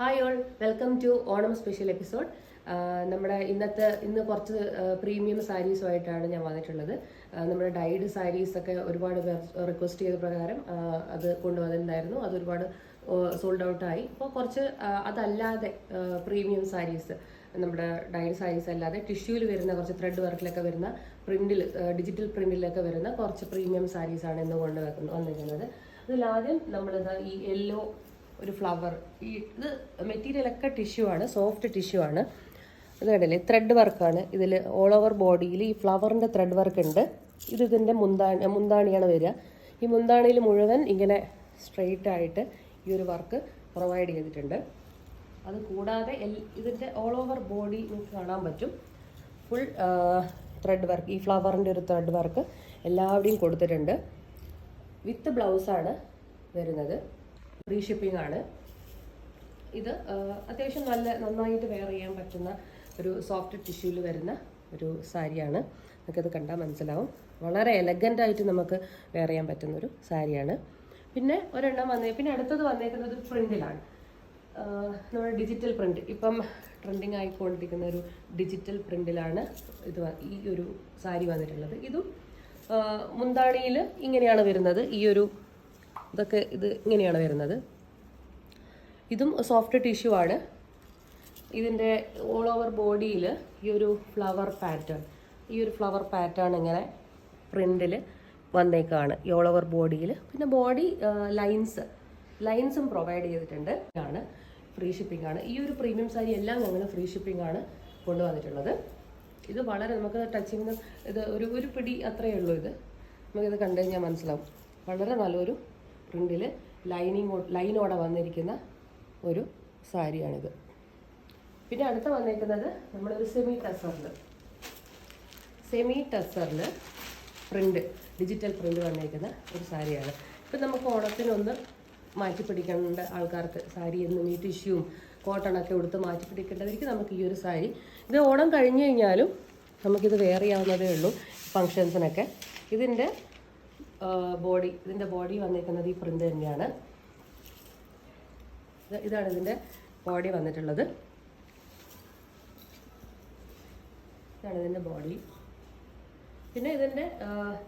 Hi all welcome to Onam special episode നമ്മുടെ ഇന്നത്തെ ഇന്ന് കുറച്ച് പ്രീമിയം സാരീസുമായിട്ടാണ് ഞാൻ വന്നിട്ടുള്ളത്. ആ, നമ്മുടെ ഡൈഡ് സാരീസ് ഒക്കെ ഒരുപാട് പേർ റിക്വസ്റ്റ് ചെയ്ത പ്രകാരം അത് കൊണ്ടുവന്നിട്ടുണ്ടായിരുന്നു. അത് ഒരുപാട് സോൾഡ് ഔട്ടായി ആയി. അപ്പോൾ കുറച്ച് അതല്ലാതെ പ്രീമിയം സാരീസ് നമ്മുടെ ഡൈഡ് സാരീസ് അല്ലാതെ ടിഷ്യൂവിൽ വരുന്ന കുറച്ച് ത്രെഡ് വർക്കിലൊക്കെ വരുന്ന പ്രിന്റിൽ ഡിജിറ്റൽ പ്രിന്റിലൊക്കെ വരുന്ന കുറച്ച് പ്രീമിയം സാരീസാണ് ഇന്ന് കൊണ്ടുവെക്കുന്നത് വന്നിരിക്കുന്നത്. അതിലാദ്യം നമ്മളിത് ഈ യെല്ലോ ഒരു ഫ്ലവർ ഈ ഇത് മെറ്റീരിയൽ ഒക്കെ ടിഷ്യൂ ആണ് സോഫ്റ്റ് ടിഷ്യൂ ആണ്. ഇത് കണ്ടില്ലേ ത്രെഡ് വർക്കാണ് ഇതിൽ ഓൾ ഓവർ ബോഡിയിൽ ഈ ഫ്ലവറിന്റെ ത്രെഡ് വർക്ക് ഉണ്ട്. ഇത് ഇതിന്റെ മുന്താണി മുന്താണിയാണ് വരിക. ഈ മുന്താണിയിൽ മുഴുവൻ ഇങ്ങനെ സ്ട്രെയിറ്റ് ആയിട്ട് ഈ ഒരു വർക്ക് പ്രൊവൈഡ് ചെയ്തിട്ടുണ്ട്. അത് കൂടാതെ എൽ- ഇതിന്റെ ഓൾ ഓവർ ബോഡി നിങ്ങൾക്ക് കാണാൻ പറ്റും. ഫുൾ ത്രെഡ് വർക്ക് ഈ ഫ്ലവറിന്റെ ഒരു ത്രെഡ് വർക്ക് എല്ലാവരുടെയും കൊടുത്തിട്ടുണ്ട്. വിത്ത് ബ്ലൗസാണ് വരുന്നത്. ഫ്രീ ഷിപ്പിംഗ് ആണ്. ഇത് അത്യാവശ്യം നല്ല നന്നായിട്ട് വെയർ ചെയ്യാൻ പറ്റുന്ന ഒരു സോഫ്റ്റ് ടിഷ്യൂവിൽ വരുന്ന ഒരു സാരിയാണ്. നമുക്കത് കണ്ടാൽ മനസ്സിലാവും. വളരെ എലഗന്റ് ആയിട്ട് നമുക്ക് വെയർ ചെയ്യാൻ പറ്റുന്ന ഒരു സാരിയാണ്. പിന്നെ ഒരെണ്ണം വന്നേ പിന്നെ അടുത്തത് വന്നേക്കുന്നത് പ്രിന്റിലാണ് നമ്മുടെ ഡിജിറ്റൽ പ്രിന്റ്. ഇപ്പം ട്രെൻഡിങ് ആയിക്കൊണ്ടിരിക്കുന്ന ഒരു ഡിജിറ്റൽ പ്രിന്റിലാണ് ഇത് ഈ ഒരു സാരി വന്നിട്ടുള്ളത്. ഇതും മുന്താണിയിൽ ഇങ്ങനെയാണ് വരുന്നത്. ഈ ഒരു ഇതൊക്കെ ഇത് ഇങ്ങനെയാണ് വരുന്നത്. ഇതും സോഫ്റ്റ് ടിഷ്യൂ ആണ്. ഇതിന്റെ ഓൾ ഓവർ ബോഡിയിൽ ഈ ഒരു ഫ്ലവർ പാറ്റേൺ ഈ ഒരു ഫ്ലവർ പാറ്റേൺ ഇങ്ങനെ പ്രിന്റിൽ വന്നേക്കാണ്. ഈ ഓൾ ഓവർ ബോഡിയിൽ പിന്നെ ബോഡി ലൈൻസ് ലൈൻസും പ്രൊവൈഡ് ചെയ്തിട്ടുണ്ട്. ആണ് ഫ്രീ ഷിപ്പിംഗ് ആണ്. ഈ ഒരു പ്രീമിയം സാരി എല്ലാം ഞങ്ങൾ ഫ്രീ ഷിപ്പിംഗ് ആണ് കൊണ്ടുവന്നിട്ടുള്ളത്. ഇത് വളരെ നമുക്ക് ടച്ചിങ് ഇത് ഒരു ഒരു പിടി അത്രയേ ഉള്ളൂ ഇത്. നമുക്കിത് കണ്ടു കഴിഞ്ഞാൽ മനസ്സിലാവും. വളരെ നല്ലൊരു പ്രിന്റിൽ ലൈനിങ് ലൈനോടെ വന്നിരിക്കുന്ന ഒരു സാരിയാണിത്. പിന്നെ അടുത്ത വന്നേക്കുന്നത് നമ്മളൊരു സെമി ടസറിൽ സെമി ടസറിൽ പ്രിന്റ് ഡിജിറ്റൽ പ്രിന്റ് വന്നിരിക്കുന്ന ഒരു സാരിയാണ്. ഇപ്പം നമുക്ക് ഓണത്തിനൊന്ന് മാറ്റി പിടിക്കേണ്ട ആൾക്കാർക്ക് സാരി എന്ന് ഈ ടിഷ്യൂവും കോട്ടണൊക്കെ എടുത്ത് മാറ്റി പിടിക്കേണ്ടവർക്ക് നമുക്ക് ഈ ഒരു സാരി. ഇത് ഓണം കഴിഞ്ഞു കഴിഞ്ഞാലും നമുക്കിത് വേറെ ആവുന്നതേ ഉള്ളൂ ഫങ്ഷൻസിനൊക്കെ ഇതിന്റെ ബോഡി ഇതിന്റെ ബോഡി വന്നിരിക്കുന്നത് ഈ പ്രിന്റ് തന്നെയാണ്. ഇതാണ് ഇതിന്റെ ബോഡി വന്നിട്ടുള്ളത്. ഇതാണ് ഇതിന്റെ ബോഡി പിന്നെ ഇതിന്റെ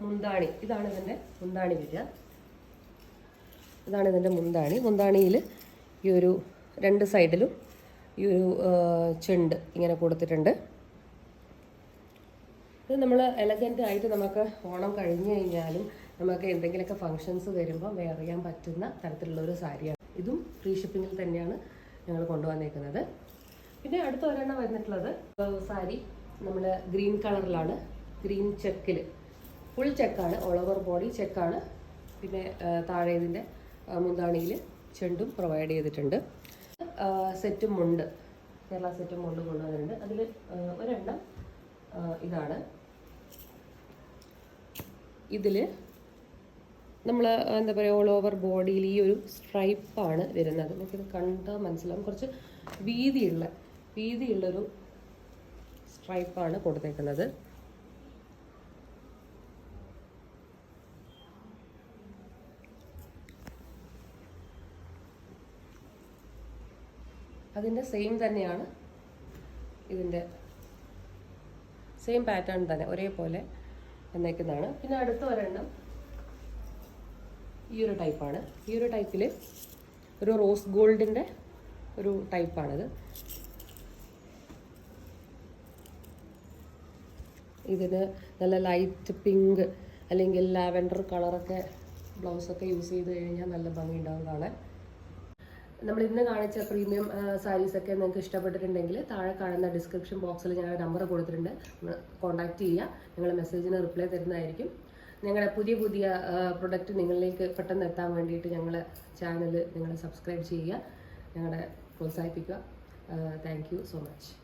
മുന്താണി. ഇതാണ് ഇതിന്റെ മുന്താണി വരിക. ഇതാണ് ഇതിന്റെ മുന്താണി. മുന്താണിയിൽ ഈ ഒരു രണ്ട് സൈഡിലും ഈ ഒരു ചെണ്ട് ഇങ്ങനെ കൊടുത്തിട്ടുണ്ട്. ഇത് നമ്മൾ എലഗന്റ് ആയിട്ട് നമുക്ക് ഓണം കഴിഞ്ഞു കഴിഞ്ഞാലും നമുക്ക് എന്തെങ്കിലുമൊക്കെ ഫങ്ഷൻസ് വരുമ്പോൾ വെയർ ചെയ്യാൻ പറ്റുന്ന തരത്തിലുള്ള ഒരു സാരിയാണ്. ഇതും ഫ്രീ ഷിപ്പിങ്ങിൽ തന്നെയാണ് ഞങ്ങൾ കൊണ്ടുവന്നേക്കുന്നത്. പിന്നെ അടുത്ത ഒരെണ്ണം വന്നിട്ടുള്ളത് സാരി നമ്മൾ ഗ്രീൻ കളറിലാണ് ഗ്രീൻ ചെക്കിൽ ഫുൾ ചെക്കാണ് ഓൾ ഓവർ ബോഡി ചെക്കാണ് പിന്നെ താഴെ ഇതിന്റെ മുന്താണിയിൽ ചെണ്ടും പ്രൊവൈഡ് ചെയ്തിട്ടുണ്ട്. സെറ്റും മുണ്ട്. കേരള സെറ്റും മുണ്ട് കൊണ്ടുവന്നിട്ടുണ്ട്. അതിൽ ഒരെണ്ണം ഇതാണ്. ഇതിൽ നമ്മൾ എന്താ പറയുക ഓൾ ഓവർ ബോഡിയിൽ ഈ ഒരു സ്ട്രൈപ്പാണ് വരുന്നത്. നമുക്കിത് കണ്ടാൽ മനസ്സിലാവും. കുറച്ച് വീതിയുള്ള വീതിയുള്ളൊരു സ്ട്രൈപ്പാണ് കൊടുത്തേക്കുന്നത്. അതിന്റെ സെയിം തന്നെയാണ് ഇതിന്റെ സെയിം പാറ്റേൺ തന്നെ ഒരേപോലെ വന്നേക്കുന്നതാണ്. പിന്നെ അടുത്ത ഒരെണ്ണം ഈ ഒരു ടൈപ്പാണ്. ഈ ഒരു ടൈപ്പിൽ ഒരു റോസ് ഗോൾഡിന്റെ ഒരു ടൈപ്പാണിത്. ഇതിന് നല്ല ലൈറ്റ് പിങ്ക് അല്ലെങ്കിൽ ലാവെൻഡർ കളറൊക്കെ ബ്ലൗസൊക്കെ യൂസ് ചെയ്ത് കഴിഞ്ഞാൽ നല്ല ഭംഗി ഉണ്ടാവും കാണാൻ. നമ്മൾ ഇന്ന് കാണിച്ച പ്രീമിയം സാരീസൊക്കെ നിങ്ങൾക്ക് ഇഷ്ടപ്പെട്ടിട്ടുണ്ടെങ്കിൽ താഴെ കാണുന്ന ഡിസ്ക്രിപ്ഷൻ ബോക്സിൽ ഞാൻ നമ്പർ കൊടുത്തിട്ടുണ്ട്. കോൺടാക്റ്റ് ചെയ്യുക നിങ്ങൾ മെസ്സേജിന് റിപ്ലൈ തരുന്നതായിരിക്കും. ഞങ്ങളുടെ പുതിയ പുതിയ പ്രൊഡക്റ്റ് നിങ്ങളിലേക്ക് പെട്ടെന്ന് എത്താൻ വേണ്ടിയിട്ട് ഞങ്ങൾ ചാനൽ നിങ്ങൾ സബ്സ്ക്രൈബ് ചെയ്യുക. ഞങ്ങളെ പ്രോത്സാഹിപ്പിക്കുക. Thank so much